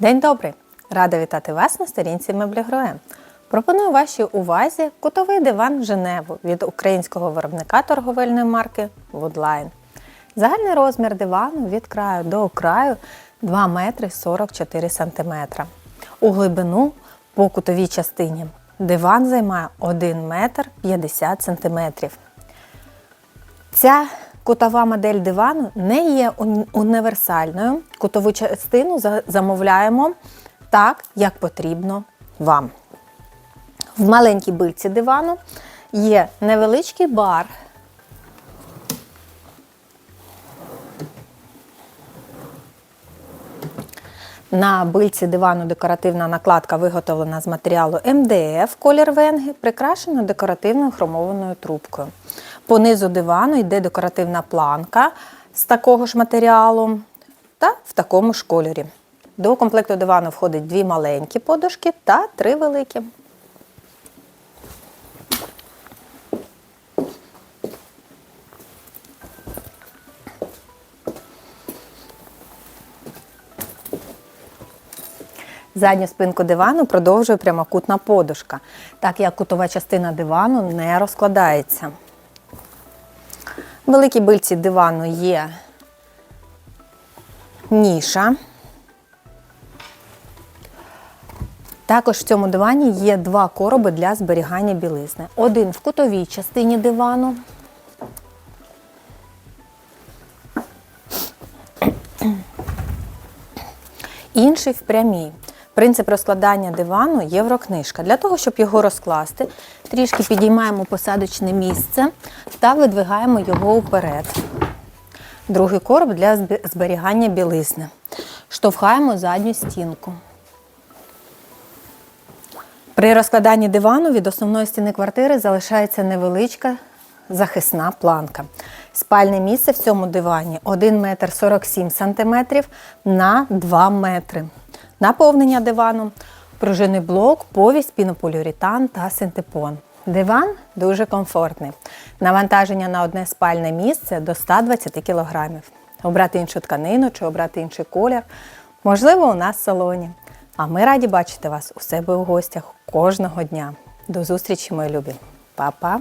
День добрий! Рада вітати вас на сторінці Меблігроем. Пропоную вашій увазі кутовий диван Женеву від українського виробника торговельної марки Woodline. Загальний розмір дивану від краю до краю 2 метри 44 сантиметра. У глибину по кутовій частині диван займає 1 метр 50 сантиметрів. Ця кутова модель дивану не є універсальною. Кутову частину замовляємо так, як потрібно вам. В маленькій бильці дивану є невеличкий бар. На бильці дивану декоративна накладка виготовлена з матеріалу МДФ колір венги, прикрашена декоративною хромованою трубкою. По низу дивану йде декоративна планка з такого ж матеріалу та в такому ж кольорі. До комплекту дивану входить дві маленькі подушки та три великі. Задню спинку дивану продовжує прямокутна подушка, так як кутова частина дивану не розкладається. Великій бильці дивану є ніша. Також в цьому дивані є два короби для зберігання білизни. Один в кутовій частині дивану. інший в прямій. Принцип розкладання дивану єврокнижка. Для того, щоб його розкласти, трішки підіймаємо посадочне місце та видвигаємо його вперед. Другий короб для зберігання білизни. Штовхаємо задню стінку. При розкладанні дивану від основної стіни квартири залишається невеличка захисна планка. Спальне місце в цьому дивані 1 метр 47 сантиметрів на 2 метри. Наповнення дивану, пружинний блок, повість, пінополіуретан та синтепон. Диван дуже комфортний. Навантаження на одне спальне місце до 120 кг. Обрати іншу тканину чи обрати інший колір. Можливо, у нас в салоні. А ми раді бачити вас у себе у гостях кожного дня. До зустрічі, мої любі. Па-па!